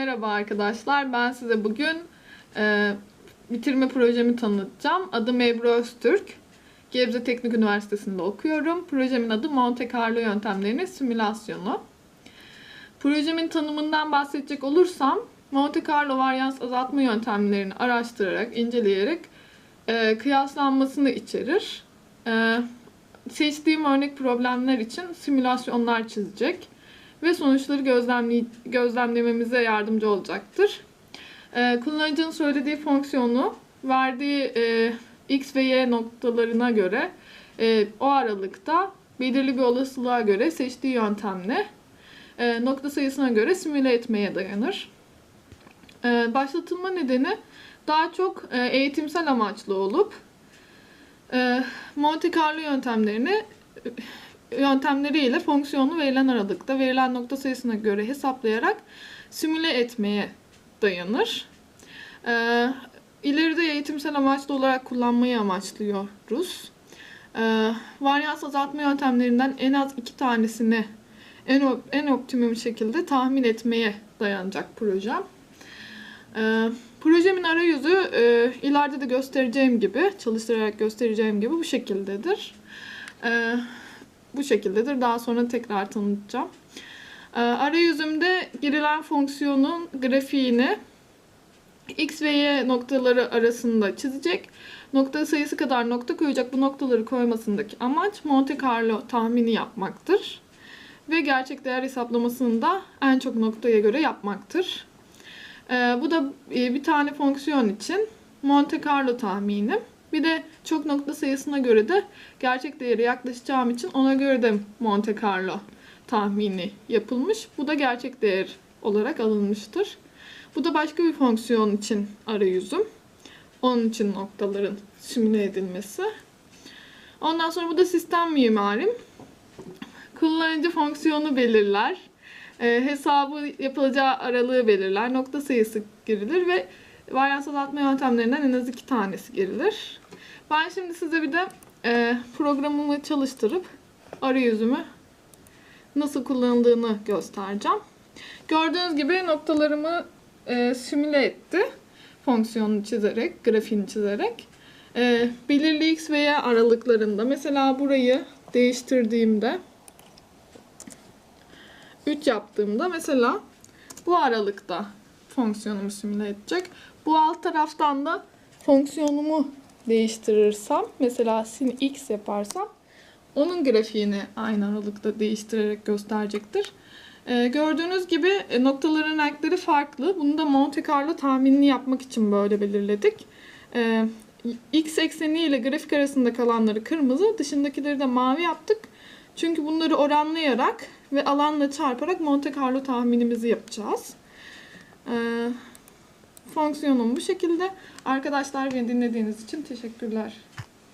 Merhaba arkadaşlar, ben size bugün e, bitirme projemi tanıtacağım. Adım Ebru Öztürk. Gebze Teknik Üniversitesi'nde okuyorum. Projemin adı Monte Carlo yöntemlerinin simülasyonu. Projemin tanımından bahsedecek olursam, Monte Carlo varyans azaltma yöntemlerini araştırarak, inceleyerek e, kıyaslanmasını içerir. E, seçtiğim örnek problemler için simülasyonlar çizecek ve sonuçları gözlemley- gözlemlememize yardımcı olacaktır. Ee, kullanıcının söylediği fonksiyonu verdiği e, x ve y noktalarına göre e, o aralıkta belirli bir olasılığa göre seçtiği yöntemle e, nokta sayısına göre simüle etmeye dayanır. E, başlatılma nedeni daha çok eğitimsel amaçlı olup Monte Carlo yöntemlerini yöntemleriyle fonksiyonu verilen aralıkta verilen nokta sayısına göre hesaplayarak simüle etmeye dayanır. Ee, ileride eğitimsel amaçlı olarak kullanmayı amaçlıyoruz. Ee, varyans azaltma yöntemlerinden en az iki tanesini en, en optimum şekilde tahmin etmeye dayanacak projem. Ee, projemin arayüzü e, ileride de göstereceğim gibi, çalıştırarak göstereceğim gibi bu şekildedir. Ee, bu şekildedir. Daha sonra tekrar tanıtacağım. Ee, arayüzümde girilen fonksiyonun grafiğini x ve y noktaları arasında çizecek. Nokta sayısı kadar nokta koyacak. Bu noktaları koymasındaki amaç Monte Carlo tahmini yapmaktır. Ve gerçek değer hesaplamasını da en çok noktaya göre yapmaktır. Ee, bu da e, bir tane fonksiyon için Monte Carlo tahmini. Bir de çok nokta sayısına göre de gerçek değere yaklaşacağım için ona göre de Monte Carlo tahmini yapılmış. Bu da gerçek değer olarak alınmıştır. Bu da başka bir fonksiyon için arayüzüm. Onun için noktaların simüle edilmesi. Ondan sonra bu da sistem mimarim. Kullanıcı fonksiyonu belirler. E, hesabı yapılacağı aralığı belirler. Nokta sayısı girilir ve varyans azaltma yöntemlerinden en az iki tanesi girilir. Ben şimdi size bir de e, programımı çalıştırıp arayüzümü nasıl kullanıldığını göstereceğim. Gördüğünüz gibi noktalarımı e, simüle etti. Fonksiyonunu çizerek, grafiğini çizerek. E, belirli x ve y aralıklarında mesela burayı değiştirdiğimde 3 yaptığımda mesela bu aralıkta fonksiyonumu simüle edecek. Bu alt taraftan da fonksiyonumu değiştirirsem mesela sin x yaparsam onun grafiğini aynı aralıkta değiştirerek gösterecektir. Ee, gördüğünüz gibi e, noktaların renkleri farklı. Bunu da Monte Carlo tahminini yapmak için böyle belirledik. Ee, x ekseni ile grafik arasında kalanları kırmızı, dışındakileri de mavi yaptık. Çünkü bunları oranlayarak ve alanla çarparak Monte Carlo tahminimizi yapacağız. Fonksiyonum bu şekilde. Arkadaşlar beni dinlediğiniz için teşekkürler.